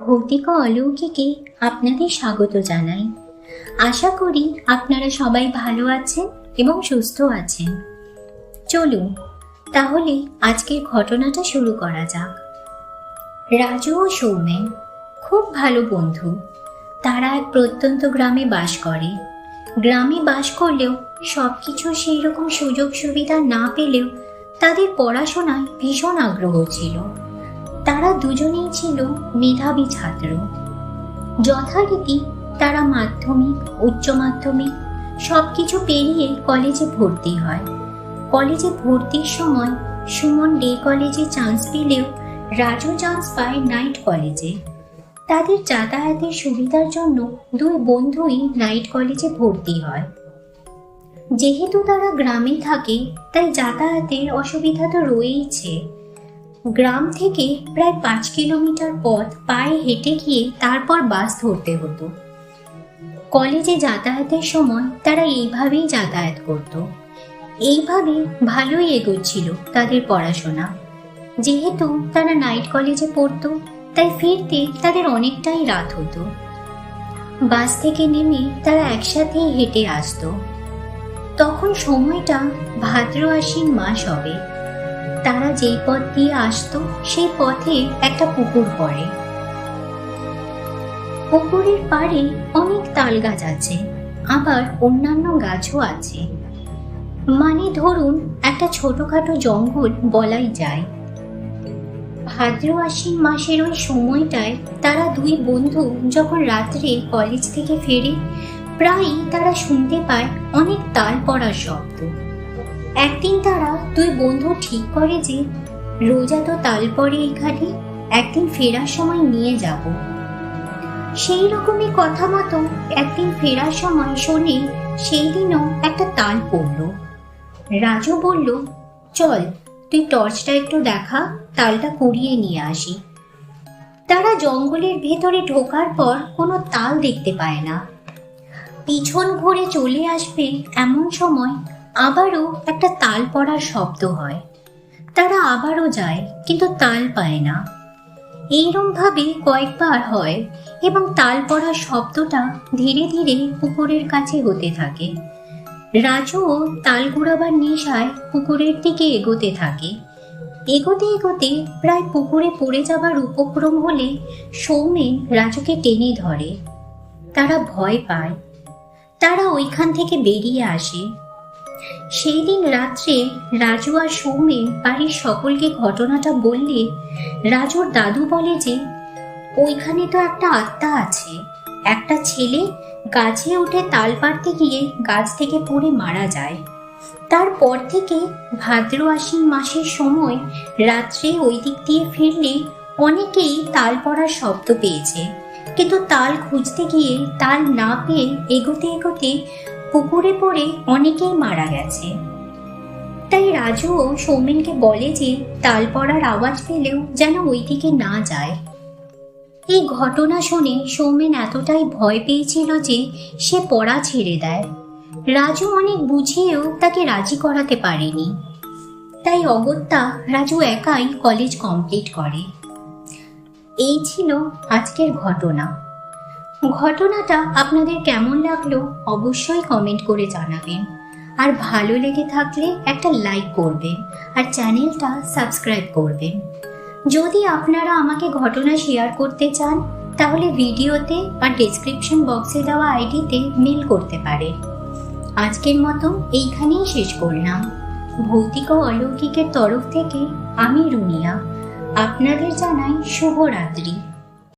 ভৌতিক অলৌকিকে আপনাদের স্বাগত জানাই। আশা করি আপনারা সবাই ভালো আছেন এবং সুস্থ আছেন। চলুন, তাহলে আজকের ঘটনাটা শুরু করা যাক। রাজু ও সৌমেন, খুব ভালো বন্ধু। তারা এক প্রত্যন্ত গ্রামে বাস করে। গ্রামে বাস করলেও সব কিছু সেই রকম সুযোগ সুবিধা না পেলেও তাদের পড়াশোনায় ভীষণ আগ্রহ ছিল। তারা দুজনেই ছিল মেধাবী ছাত্র। যথারীতি তারা মাধ্যমিক, উচ্চ মাধ্যমিক সব কিছু পেরিয়ে কলেজে ভর্তি হয়। কলেজে ভর্তির সময় সুমন ডে কলেজে চান্স পেলেও রাজু চান্স পায় নাইট কলেজে। তাদের যাতায়াতের সুবিধার জন্য দুই বন্ধুই নাইট কলেজে ভর্তি হয়। যেহেতু তারা গ্রামে থাকে, তাই যাতায়াতের অসুবিধা তো রয়েইছে। গ্রাম থেকে প্রায় পাঁচ কিলোমিটার পথ পায়ে হেঁটে গিয়ে তারপর বাস ধরতে হতো। কলেজে যাতায়াতের সময় তারা এইভাবেই যাতায়াত করত। এইভাবে ভালোই এগোচ্ছিল তাদের পড়াশোনা। যেহেতু তারা নাইট কলেজে পড়তো, তাই ফিরতে তাদের অনেকটাই রাত হতো। বাস থেকে নেমে তারা একসাথেই হেঁটে আসতো। তখন সময়টা ভাদ্র আশ্বিন মাস হবে। তারা যেই পথ দিয়ে আসতো, সেই পথে একটা পুকুর পড়ে। পুকুরের পাড়ে অনেক তাল গাছ আছে, আবার অন্যান্য গাছও আছে। মানে ধরুন, একটা ছোটখাটো জঙ্গল বলাই যায়। ভাদ্র আশ্বিন মাসের ওই সময়টায় তারা দুই বন্ধু যখন রাত্রে কলেজ থেকে ফেরে, প্রায়ই তারা শুনতে পায় অনেক তাল পড়ার শব্দ। একদিন তারা দুই বন্ধু ঠিক করে যে রোজা তো তাল পড়ে এখানে, একদিন ফেরার সময় নিয়ে যাব। সেই রকমই কথা মতো একদিন ফেরার সময় শোনে সেই দিনও একটা তাল পড়ল। রাজু বলল, চল, তুই টর্চটা একটু দেখা, তালটা কুড়িয়ে নিয়ে আসি। তারা জঙ্গলের ভেতরে ঢোকার পর কোনো তাল দেখতে পায় না। পিছন ঘুরে চলে আসবে এমন সময় আবারও একটা তাল পড়ার শব্দ হয়। তারা আবারও যায়, কিন্তু তাল পায় না। এইরম ভাবে কয়েকবার হয় এবং তাল পড়ার শব্দটা ধীরে ধীরে পুকুরের কাছে হতে থাকে। রাজুও তাল কুড়াবার নেশায় পুকুরের দিকে এগোতে থাকে। এগোতে এগোতে প্রায় পুকুরে পড়ে যাবার উপক্রম হলে সৌমেন রাজুকে টেনে ধরে। তারা ভয় পায়। তারা ওইখান থেকে বেরিয়ে আসে। সেই দিন রাত্রে রাজু আর সৌমেন বাড়ির সকলকে ঘটনাটা বললে রাজুর দাদু বলে যে, ওইখানে তো একটা আত্মা আছে। একটা ছেলে গাছে উঠে তাল পাড়তে গিয়ে গাছ থেকে পড়ে মারা যায়। তারপর থেকে ভাদ্র আশ্বিন মাসের সময় রাত্রে ওই দিক দিয়ে ফিরলে অনেকেই তাল পড়ার শব্দ পেয়েছে। কিন্তু তাল খুঁজতে গিয়ে তাল না পেয়ে এগোতে এগোতে পুকুরে পড়ে অনেকেই মারা গেছে। তাই রাজুও সৌমেনকে বলে যে, তাল পড়ার আওয়াজ পেলেও যেন ওই দিকে না যায়। এই ঘটনা শুনে সৌমেন এতটাই ভয় পেয়েছিল যে, সে পড়া ছেড়ে দেয়। রাজু অনেক বুঝিয়েও তাকে রাজি করাতে পারেনি। তাই অগত্যা রাজু একাই কলেজ কমপ্লিট করে। এই ছিল আজকের ঘটনা। ঘটনাটা আপনাদের কেমন লাগল অবশ্যই কমেন্ট করে জানাবেন। আর ভালো লেগে থাকলে একটা লাইক করবেন আর চ্যানেলটা সাবস্ক্রাইব করবেন। যদি আপনারা আমাকে ঘটনা শেয়ার করতে চান, তাহলে ভিডিওতে বা ডেসক্রিপশন বক্সে দেওয়া আইডিতে মেল করতে পারে আজকের মতো এইখানেই শেষ করলাম। ভৌতিক অলৌকিকের তরফ থেকে আমি রুনিয়া। আপনাদের জানাই শুভরাত্রি।